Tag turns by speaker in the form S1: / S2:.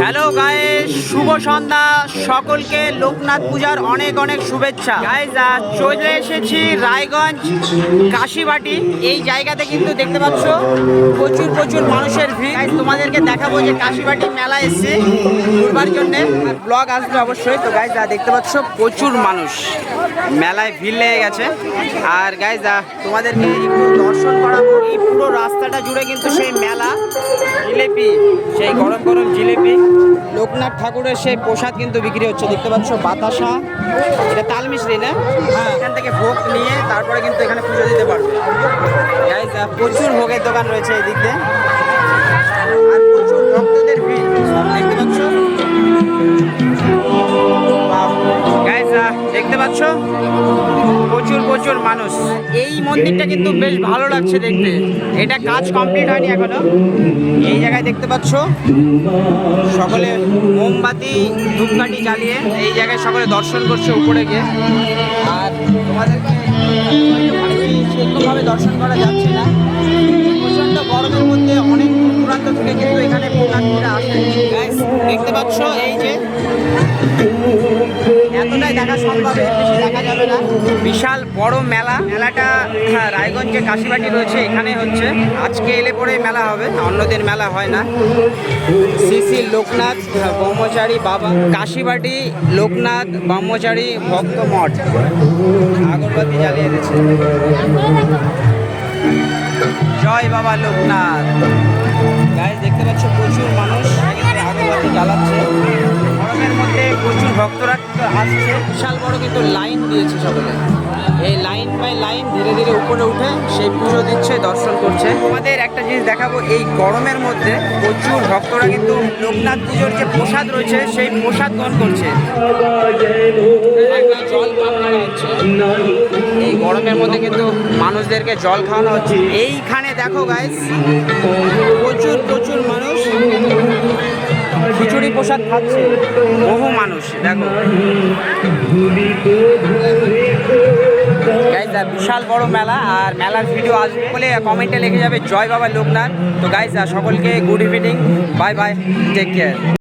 S1: Hello guys শুভ সন্ধ্যা। সকলকে লোকনাথ পূজার অনেক অনেক শুভেচ্ছা। গাইজ চলে এসেছি রায়গঞ্জ কাশিবাটি। এই জায়গাতে কিন্তু দেখতে পাচ্ছ, প্রচুর প্রচুর মানুষের ভিড়। তোমাদেরকে দেখাবো যে কাশিবাটি মেলা এসছে ঘুরবার জন্যে। ব্লগ আসবে অবশ্যই। তো গাইজ দেখতে পাচ্ছ, প্রচুর মানুষ। মেলায় ভিড় লেগে গেছে। আর গাইজ তোমাদেরকে একটু দর্শন করাবো। এই পুরো রাস্তাটা জুড়ে কিন্তু সেই মেলা। জিলেপি সেই গরম গরম জিলেপি। লোকনাথ ঠাকুরের সেই প্রসাদ কিন্তু বিক্রি হচ্ছে। দেখতে পাচ্ছ বাতাসা। এটা তাল মিশ্রি না? হ্যাঁ। এখান থেকে ভোগ নিয়ে তারপরে কিন্তু এখানে পুজো দিতে পারবে। প্রচুর ভোগের দোকান রয়েছে এই দিক দিয়ে প্রচুর মানুষ। এই মন্দিরটা কিন্তু বেশ ভালো লাগছে দেখতে। এটা কাজ কমপ্লিট হয়নি এখনও। এই জায়গায় দেখতে পাচ্ছ, সকলে মোমবাতি, ধূপকাঠি জ্বালিয়ে এই জায়গায় সকলে দর্শন করছে উপরে গিয়ে। আর তোমাদেরকে সেরকমভাবে দর্শন করা যাচ্ছে না। অনেক থেকে কিন্তু এখানে আসে। দেখতে পাচ্ছ এই যে বিশাল বড় মেলা। মেলাটা হ্যাঁ রায়গঞ্জে কাশিবাটি রয়েছে, এখানে হচ্ছে। আজকে এলে পরে মেলা হবে, অন্যদিন মেলা হয় না। শ্রী লোকনাথ ব্রহ্মচারী বাবা, কাশিবাটি লোকনাথ ব্রহ্মচারী ভক্ত মঠ। আগরবাতি জ্বালিয়ে দিচ্ছে। জয় বাবা লোকনাথ। গায়ে দেখতে পাচ্ছ প্রচুর মানুষ আগরবাতি জ্বালাচ্ছে। গরমের মধ্যে প্রচুর ভক্তরা আসছে। বিশাল বড় কিন্তু লাইন দিয়েছে সকলে। এই লাইন বাই লাইন ধীরে ধীরে উপরে উঠে সেই পুজো দিচ্ছে দর্শন করছে। তোমাদের একটা জিনিস দেখাবো এই গরমের মধ্যে প্রচুর ভক্তরা কিন্তু লোকনাথ পুজোর যে প্রসাদ রয়েছে সেই প্রসাদ গ্রহণ করছে। জল এই গরমের মধ্যে কিন্তু মানুষদেরকে জল খাওয়ানো হচ্ছে। এইখানে দেখো গাইস প্রচুর প্রচুর মানুষ খিচুড়ি প্রসাদ খাচ্ছে। বহু মানুষ দেখো। বিশাল বড় মেলা, আর মেলার ভিডিও আসবে বলে কমেন্টে লেগে যাবে, জয় বাবা লোকনাথ। তো গাইজ সকলকে good evening bye bye take care